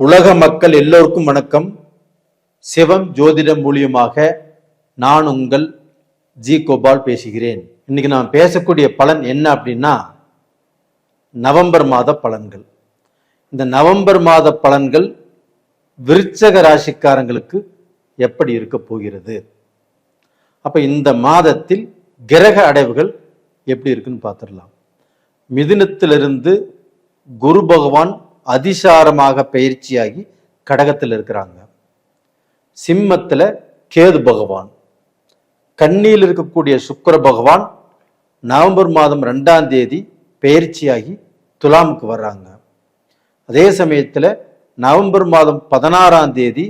உலக மக்கள் எல்லோருக்கும் வணக்கம். சிவம் ஜோதிடம் மூலியமாக நான் உங்கள் ஜி கோபால் பேசுகிறேன். இன்னைக்கு நான் பேசக்கூடிய பலன் என்ன அப்படின்னா நவம்பர் மாத பலன்கள். இந்த நவம்பர் மாத பலன்கள் விருச்சக ராசிக்காரங்களுக்கு எப்படி இருக்க போகிறது? அப்ப இந்த மாதத்தில் கிரக அடைவுகள் எப்படி இருக்குன்னு பார்த்துடலாம். மிதுனத்திலிருந்து குரு பகவான் அதிசாரமாக பயிற்சியாகி கடகத்தில் இருக்கிறாங்க. சிம்மத்தில் கேது பகவான். கண்ணியில் இருக்கக்கூடிய சுக்கர பகவான் நவம்பர் மாதம் ரெண்டாம் தேதி பயிற்சியாகி துலாமுக்கு வர்றாங்க. அதே சமயத்தில் நவம்பர் மாதம் பதினாறாம் தேதி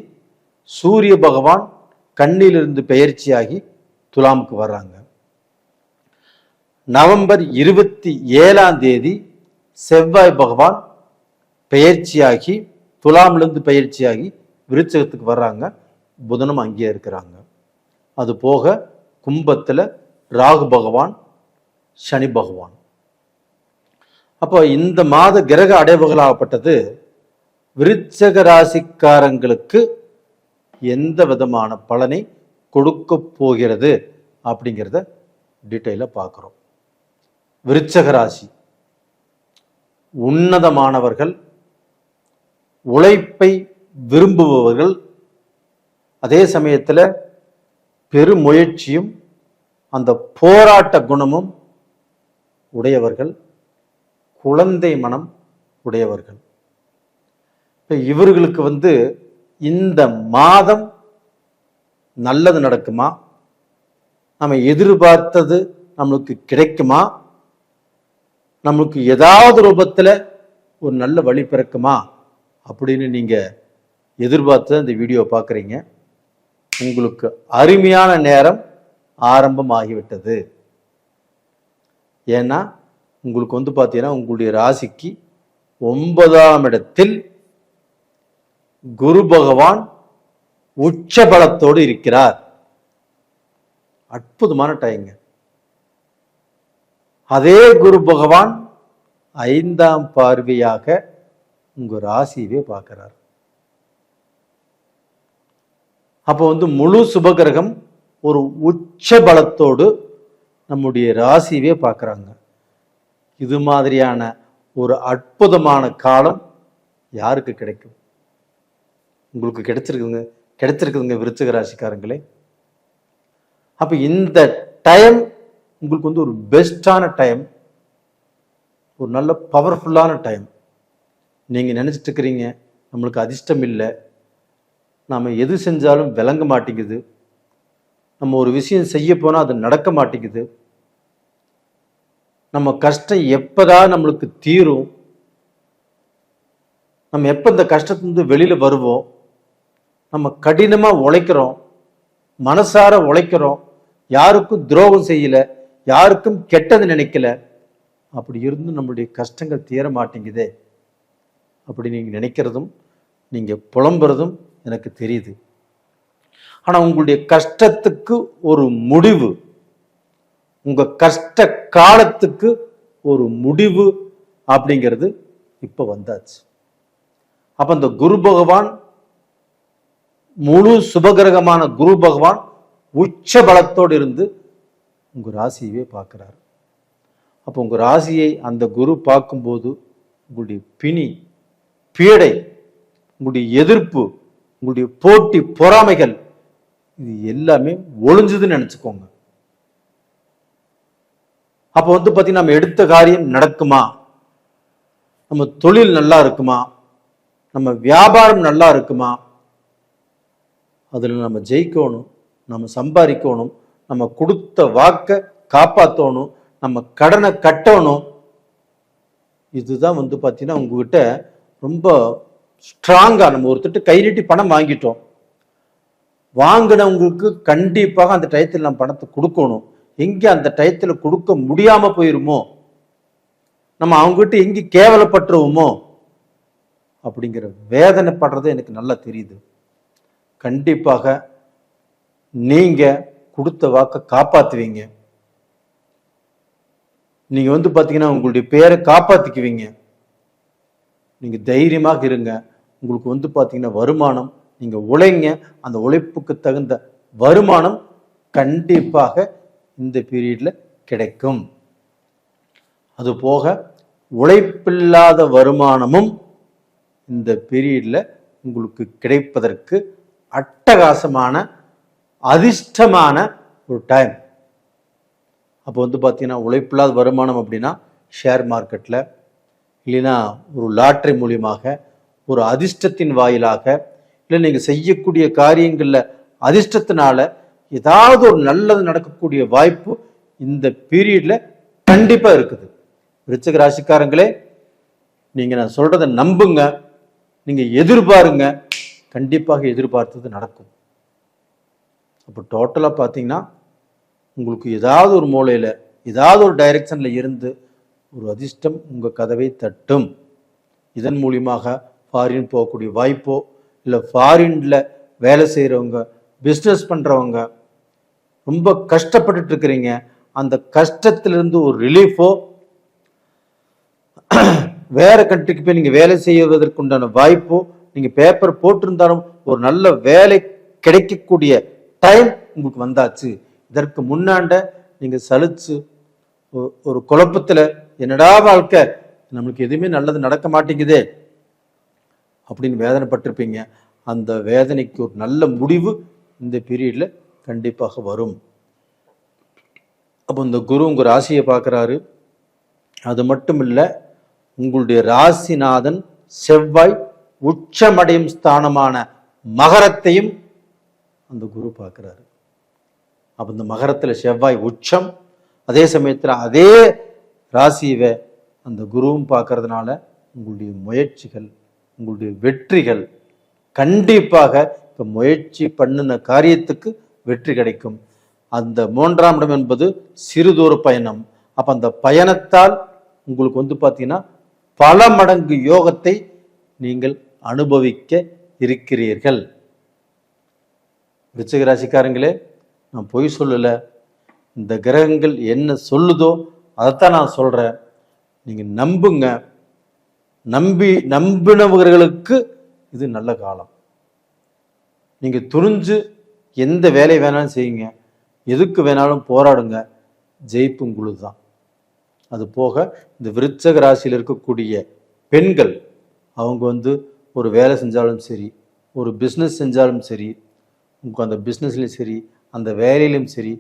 சூரிய பகவான் கண்ணிலிருந்து பெயர்ச்சியாகி துலாமுக்கு வர்றாங்க. நவம்பர் இருபத்தி ஏழாம் தேதி செவ்வாய் பகவான் பெயர்ச்சியாகி துலாம்லேருந்து பயிற்சியாகி விருச்சகத்துக்கு வர்றாங்க. புதனும் அங்கேயே இருக்கிறாங்க. அது போக கும்பத்தில் ராகு பகவான் சனி பகவான். அப்போ இந்த மாத கிரக அடைவுகளாகப்பட்டது விருச்சக ராசிக்காரங்களுக்கு எந்த விதமான பலனை கொடுக்க போகிறது அப்படிங்கிறத டீட்டெயிலாக பார்க்குறோம். விருச்சக ராசி. உன்னதமானவர்கள் உழைப்பை விரும்புபவர்கள் அதே சமயத்தில் பெருமுயற்சியும் அந்த போராட்ட குணமும் உடையவர்கள் குழந்தை மனம் உடையவர்கள். இப்போ இவர்களுக்கு வந்து இந்த மாதம் நல்லது நடக்குமா? நம்ம எதிர்பார்த்தது நம்மளுக்கு கிடைக்குமா? நம்மளுக்கு ஏதாவது ரூபத்தில் ஒரு நல்ல வழி பிறக்குமா? அப்படின்னு நீங்கள் எதிர்பார்த்து இந்த வீடியோ பார்க்குறீங்க. உங்களுக்கு அருமையான நேரம் ஆரம்பம் ஆகிவிட்டது ஏன்னா உங்களுக்கு வந்து பார்த்தீங்கன்னா உங்களுடைய ராசிக்கு ஒன்பதாம் இடத்தில் குரு பகவான் உச்ச பலத்தோடு இருக்கிறார். அற்புதமான டைங்க அதே குரு பகவான் ஐந்தாம் பார்வையாக உங்கள் ராசியவே பார்க்குறார். அப்போ வந்து முழு சுபகிரகம் ஒரு உச்ச பலத்தோடு நம்முடைய ராசியவே பார்க்குறாங்க. இது மாதிரியான ஒரு அற்புதமான காலம் யாருக்கு கிடைக்கும்? உங்களுக்கு கிடைச்சிருக்குதுங்க கிடைச்சிருக்குதுங்க விருச்சிக ராசிக்காரங்களே. அப்போ இந்த டைம் உங்களுக்கு வந்து ஒரு பெஸ்டான டைம் ஒரு நல்ல பவர்ஃபுல்லான டைம் நீங்கள் நினச்சிட்ருக்கிறீங்க நம்மளுக்கு அதிர்ஷ்டம் இல்லை நாம் எது செஞ்சாலும் விளங்க மாட்டேங்குது. நம்ம ஒரு விஷயம் செய்ய போனால் அது நடக்க மாட்டேங்குது. நம்ம கஷ்டம் எப்போதான் நம்மளுக்கு தீரும் நம்ம எப்போ இந்த கஷ்டத்துலேருந்து வெளியில் வருவோம் நம்ம கடினமாக உழைக்கிறோம் மனசார உழைக்கிறோம் யாருக்கும் துரோகம் செய்யல யாருக்கும் கெட்டது நினைக்கல அப்படி இருந்து நம்மளுடைய கஷ்டங்கள் தீர மாட்டேங்குதே. அப்படி நீங்கள் நினைக்கிறதும் நீங்கள் புலம்புறதும் எனக்கு தெரியுது. ஆனால் உங்களுடைய கஷ்டத்துக்கு ஒரு முடிவு உங்கள் கஷ்ட காலத்துக்கு ஒரு முடிவு அப்படிங்கிறது இப்போ வந்தாச்சு. அப்போ இந்த குரு பகவான் முழு சுபகிரகமான குரு பகவான் உச்ச பலத்தோடு இருந்து உங்கள் ராசியவே பார்க்குறாரு. அப்போ உங்கள் ராசியை அந்த குரு பார்க்கும்போது உங்களுடைய பிணி பீடை உங்களுடைய எதிர்ப்பு உங்களுடைய போட்டி பொறாமைகள் இது எல்லாமே ஒளிஞ்சுதுன்னு நினைச்சுக்கோங்க. அப்போ வந்து பார்த்தீங்கன்னா நம்ம எடுத்த காரியம் நடக்குமா? நம்ம தொழில் நல்லா இருக்குமா? நம்ம வியாபாரம் நல்லா இருக்குமா? அதில் நம்ம ஜெயிக்கணும் நம்ம சம்பாதிக்கணும் நம்ம கொடுத்த வாக்கை காப்பாற்றணும் நம்ம கடனை கட்டணும். இதுதான் வந்து பார்த்தீங்கன்னா உங்ககிட்ட ரொம்ப ஸ்ட்ராங்காக நம்ம ஒருத்தட்டு கை நீட்டி பணம் வாங்கிட்டோம். வாங்கினவங்களுக்கு கண்டிப்பாக அந்த டயத்தில் நம்ம பணத்தை கொடுக்கணும். எங்கே அந்த டயத்தில் கொடுக்க முடியாமல் போயிருமோ? நம்ம அவங்ககிட்ட எங்கே கேவலப்பட்டுருவோமோ? அப்படிங்கிற வேதனைப்படுறது எனக்கு நல்லா தெரியுது. கண்டிப்பாக நீங்கள் கொடுத்த வாக்கை காப்பாற்றுவீங்க நீங்கள் வந்து பார்த்தீங்கன்னா உங்களுடைய பேரை காப்பாற்றிக்குவீங்க நீங்கள் தைரியமாக இருங்க. உங்களுக்கு வந்து பார்த்தீங்கன்னா வருமானம் நீங்கள் உழைங்க. அந்த உழைப்புக்கு தகுந்த வருமானம் கண்டிப்பாக இந்த பீரியடில் கிடைக்கும். அது போக உழைப்பில்லாத வருமானமும் இந்த பீரியடில் உங்களுக்கு கிடைப்பதற்கு அட்டகாசமான அதிர்ஷ்டமான ஒரு டைம் அப்போ வந்து பார்த்தீங்கன்னா உழைப்பில்லாத வருமானம் அப்படின்னா ஷேர் மார்க்கெட்டில் இல்லைன்னா ஒரு லாட்ரி மூலியமாக ஒரு அதிர்ஷ்டத்தின் வாயிலாக இல்லை நீங்கள் செய்யக்கூடிய காரியங்களில் அதிர்ஷ்டத்தினால ஏதாவது ஒரு நல்லது நடக்கக்கூடிய வாய்ப்பு இந்த பீரியடில் கண்டிப்பாக இருக்குது. விருச்சக ராசிக்காரங்களே நீங்கள் நான் சொல்கிறத நம்புங்க. நீங்கள் எதிர்பாருங்க. கண்டிப்பாக எதிர்பார்த்தது நடக்கும். அப்போ டோட்டலாக பார்த்தீங்கன்னா உங்களுக்கு ஏதாவது ஒரு மூலையில் ஏதாவது ஒரு டைரக்ஷனில் இருந்து ஒரு அதிர்ஷ்டம் உங்கள் கதவை தட்டும். இதன் மூலியமாக ஃபாரின் போகக்கூடிய வாய்ப்போ இல்லை ஃபாரினில் வேலை செய்கிறவங்க பிஸ்னஸ் பண்ணுறவங்க ரொம்ப கஷ்டப்பட்டுட்டு இருக்கிறீங்க அந்த கஷ்டத்திலிருந்து ஒரு ரிலீஃபோ வேற கண்ட்ரிக்கு போய் நீங்கள் வேலை செய்வதற்குண்டான வாய்ப்போ நீங்கள் பேப்பர் போட்டிருந்தாலும் ஒரு நல்ல வேலை கிடைக்கக்கூடிய டைம் உங்களுக்கு வந்தாச்சு. இதற்கு முன்னாண்ட நீங்கள் சலிச்சு ஒரு குழப்பத்தில் என்னடா வாழ்க்கை? நம்மளுக்கு எதுவுமே நல்லது நடக்க மாட்டேங்குதே. அப்படின்னு வேதனைப்பட்டிருப்பீங்க. அந்த வேதனைக்கு ஒரு நல்ல முடிவு இந்த பீரியடில் கண்டிப்பாக வரும். அப்போ இந்த குரு உங்கள் ராசியை பார்க்குறாரு. அது மட்டும் இல்லை உங்களுடைய ராசிநாதன் செவ்வாய் உச்சமடையும் ஸ்தானமான மகரத்தையும் அந்த குரு பார்க்குறாரு. அப்போ இந்த மகரத்தில் செவ்வாய் உச்சம் அதே சமயத்தில் அதே ராசியை அந்த குருவும் பார்க்கறதுனால உங்களுடைய முயற்சிகள் உங்களுடைய வெற்றிகள் கண்டிப்பாக இப்போ முயற்சி பண்ணின காரியத்துக்கு வெற்றி கிடைக்கும். அந்த மூன்றாம் இடம் என்பது சிறுதூர பயணம். அப்போ அந்த பயணத்தால் உங்களுக்கு வந்து பார்த்தீங்கன்னா பல மடங்கு யோகத்தை நீங்கள் அனுபவிக்க இருக்கிறீர்கள். விருச்சிக ராசிக்காரங்களே நான் பொய் சொல்லலை. இந்த கிரகங்கள் என்ன சொல்லுதோ அதைத்தான் நான் சொல்கிறேன் நீங்கள் நம்புங்க. நம்பி நம்பினவர்களுக்கு இது நல்ல காலம். நீங்கள் துணிஞ்சு எந்த வேலை வேணாலும் செய்யுங்க. எதுக்கு வேணாலும் போராடுங்க. ஜெயிப்பும் குழு தான் அது போக இந்த விருச்சக ராசியில் இருக்கக்கூடிய பெண்கள் அவங்க வந்து ஒரு வேலை செஞ்சாலும் சரி ஒரு பிஸ்னஸ் செஞ்சாலும் சரி உங்களுக்கு அந்த பிஸ்னஸ்லேயும் சரி அந்த வேலையிலும் சரி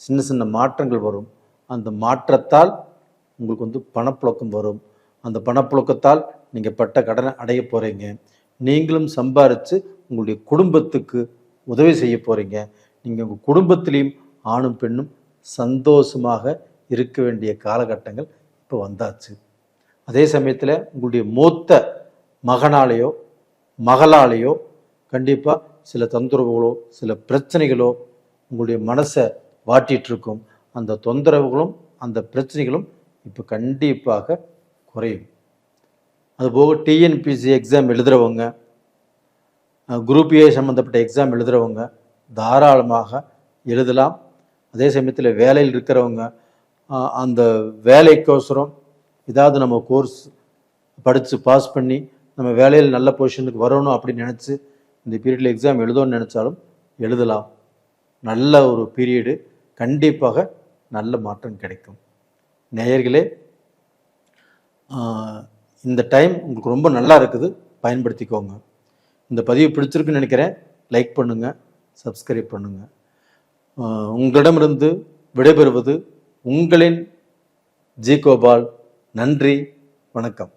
சின்ன சின்ன மாற்றங்கள் வரும். அந்த மாற்றத்தால் உங்களுக்கு வந்து பணப்புழக்கம் வரும். அந்த பணப்புழக்கத்தால் நீங்கள் பட்ட கடனை அடைய போகிறீங்க நீங்களும் சம்பாரித்து உங்களுடைய குடும்பத்துக்கு உதவி செய்ய போகிறீங்க நீங்கள் உங்கள் குடும்பத்திலையும் ஆணும் பெண்ணும் சந்தோஷமாக இருக்க வேண்டிய காலகட்டங்கள் இப்போ வந்தாச்சு. அதே சமயத்தில் உங்களுடைய மூத்த மகனாலேயோ மகளாலேயோ கண்டிப்பாக சில தொந்தரவுகளோ சில பிரச்சனைகளோ உங்களுடைய மனசை வாட்டிகிட்ருக்கும் இருக்கும். அந்த தொந்தரவுகளும் அந்த பிரச்சனைகளும் இப்போ கண்டிப்பாக குறையும். அதுபோக டிஎன்பிசி எக்ஸாம் எழுதுகிறவங்க குரூப் ஏ சம்மந்தப்பட்ட எக்ஸாம் எழுதுகிறவங்க தாராளமாக எழுதலாம். அதே சமயத்தில் வேலையில் இருக்கிறவங்க அந்த வேலைக்கோசரம் ஏதாவது நம்ம கோர்ஸ் படித்து பாஸ் பண்ணி நம்ம வேலையில் நல்ல பொசிஷனுக்கு வரணும் அப்படின்னு நினச்சி இந்த பீரியடில் எக்ஸாம் எழுதணும்னு நினச்சாலும் எழுதலாம். நல்ல ஒரு பீரியடு கண்டிப்பாக நல்ல மாற்றம் கிடைக்கும். நேயர்களே இந்த டைம் உங்களுக்கு ரொம்ப நல்லா இருக்குது. பயன்படுத்திக்கோங்க. இந்த பதிவு பிடிச்சிருக்குன்னு நினைக்கிறேன். லைக் பண்ணுங்கள் சப்ஸ்கிரைப் பண்ணுங்கள் உங்களிடமிருந்து விடைபெறுவது உங்களின் ஜி கோபால். நன்றி வணக்கம்.